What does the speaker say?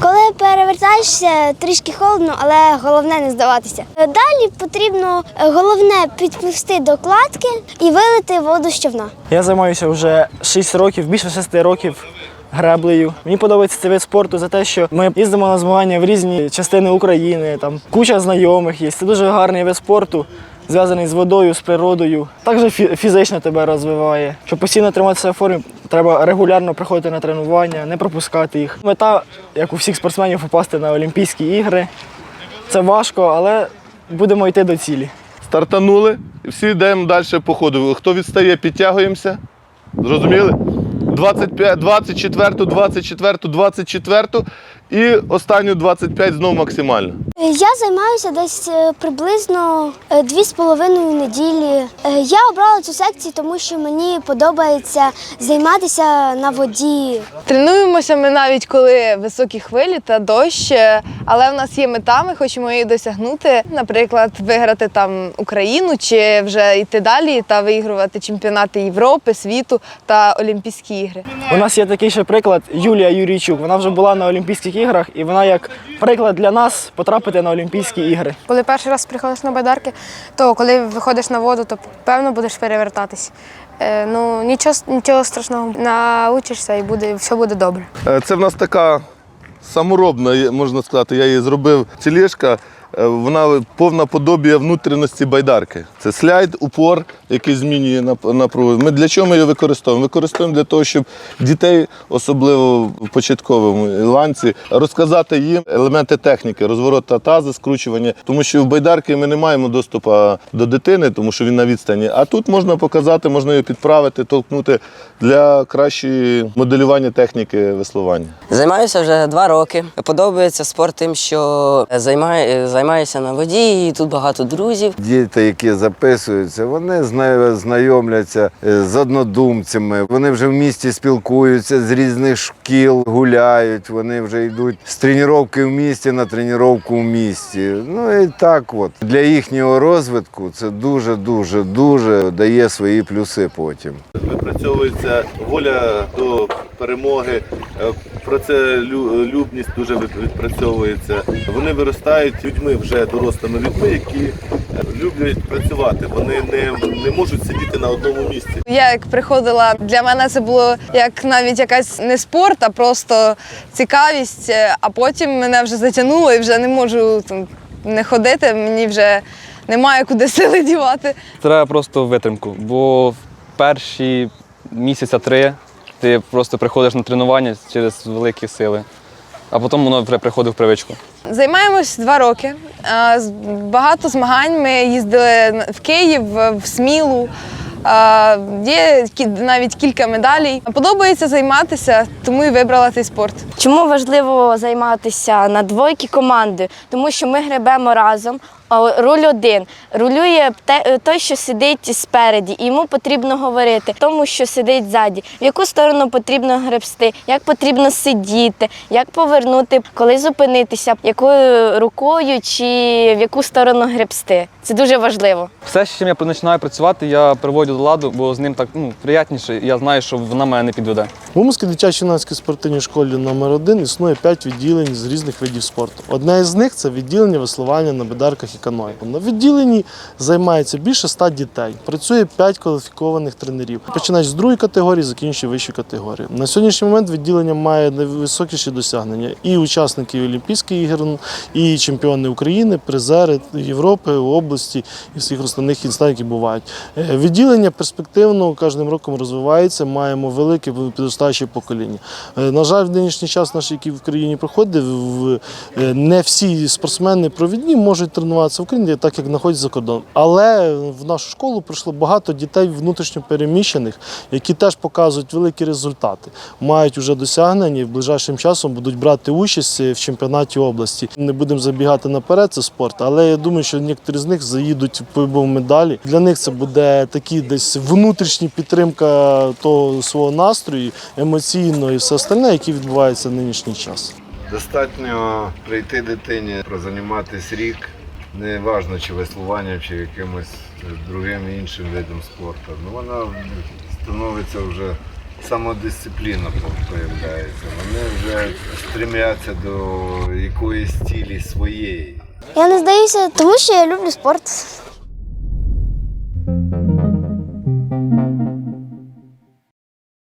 Коли перевертаєшся, трішки холодно, але головне не здаватися. Далі потрібно е, головне підпливти до кладки і вилити воду з човна. Я займаюся вже 6 років, більше 6 років греблею. Мені подобається цей вид спорту за те, що ми їздимо на змагання в різні частини України. Там куча знайомих є. Це дуже гарний вид спорту, зв'язаний з водою, з природою. Також фізично тебе розвиває. Щоб постійно триматися в формі, треба регулярно приходити на тренування, не пропускати їх. Мета, як у всіх спортсменів, попасти на Олімпійські ігри. Це важко, але будемо йти до цілі. Стартанули, і всі йдемо далі по ходу. Хто відстає, підтягуємося. Зрозуміли? 25, 24, 24, 24 і останню 25 знову максимально. Я займаюся десь е, приблизно е, дві з половиною неділі. Е, Я обрала цю секцію, тому що мені подобається займатися на воді. Тренуємося ми навіть коли високі хвилі та дощ, е, але в нас є мета, ми хочемо її досягнути. Наприклад, виграти там Україну чи вже йти далі та виігрувати чемпіонати Європи, світу та Олімпійські ігри. У нас є такий ще приклад Юлія Юрійчук. Вона вже була на Олімпійських іграх, і вона як приклад для нас потрапити на Олімпійські ігри. Коли перший раз приходиш на байдарки, то коли виходиш на воду, то певно будеш перевертатись. Е, ну нічого, нічого страшного, научишся і буде, все буде добре. Е, Це в нас така саморобна, можна сказати, я її зробив цілішка. Е, Вона повна подобія внутрішності байдарки. Це слайд, упор, який змінює нап- напругу. Ми для чого ми її використовуємо? Використовуємо для того, щоб дітей, особливо в початковому ланці, розказати їм елементи техніки, розворот та тази, скручування. Тому що в байдарки ми не маємо доступу до дитини, тому що він на відстані. А тут можна показати, можна її підправити, толкнути для кращої моделювання техніки веслування. Займаюся вже два роки. Подобається спорт тим, що займаю, займаюся на воді, і тут багато друзів. Діти, які записуються, вони знайомляться е, з однодумцями. Вони вже в місті спілкуються з різних шкіл, гуляють. Вони вже йдуть з тренування в місті на тренування в місті. Ну і так, от для їхнього розвитку це дуже, дуже, дуже дає свої плюси потім. Випрацьовується воля до перемоги, е, працелюбність дуже відпрацьовується. Вони виростають людьми вже дорослими людьми, які е, люблять працювати. Вони не, не можуть сидіти на одному місці. Я як приходила, для мене це було як навіть якась не спорт, а просто цікавість. е, А потім мене вже затягнуло і вже не можу там не ходити. Мені вже немає куди сили дівати. Треба просто витримку, бо в перші місяця три ти просто приходиш на тренування через великі сили, а потім воно вже приходить в привичку. Займаємось два роки. Багато змагань. Ми їздили в Київ, в Смілу. Є навіть кілька медалей. Подобається займатися, тому і вибрала цей спорт. Чому важливо займатися на двойки команди? Тому що ми гребемо разом. А Руль один рулює той, що сидить спереді, і йому потрібно говорити тому, що сидить ззаді, в яку сторону потрібно гребсти, як потрібно сидіти, як повернути, коли зупинитися, якою рукою чи в яку сторону гребсти. Це дуже важливо. Все, з чим я починаю працювати, я приводю до ладу, бо з ним так ну, приятніше, і я знаю, що вона мене не підведе. В Уманській дитячо-юнацькій спортивній школі номер 1 існує 5 відділень з різних видів спорту. Одне із них це відділення веслування на бедарках каної. На відділенні займається більше 100 дітей. Працює 5 кваліфікованих тренерів. Починаючи з другої категорії, закінчуючи вищу категорію. На сьогоднішній момент відділення має найвисокіші досягнення і учасники Олімпійських ігор, і чемпіони України, призери Європи, області і всіх основних інстанцій, які бувають. Е, Відділення перспективно кожним роком розвивається. Маємо велике підростаюче покоління. Е, На жаль, в нинішній час, наш, який в країні проходить, е, не всі спортсмени провідні можуть тренуватися в Україні, так як знаходяться за кордоном. Але в нашу школу прийшло багато дітей внутрішньо переміщених, які теж показують великі результати, мають вже досягнення і в ближайшим часом будуть брати участь в чемпіонаті області. Не будемо забігати наперед, це спорт, але я думаю, що некоторі з них заїдуть по медалі. Для них це буде такі десь внутрішня підтримка того свого настрою, емоційного і все остальне, яке відбувається в нинішній час. Достатньо прийти дитині, прозаніматись рік, не важно чи веслуванням, чи якимось другим іншим видом спорту. Ну, вона становиться вже самодисципліна появляється. Вони вже стремляться до якоїсь цілі своєї. Я не здаюся, тому що я люблю спорт.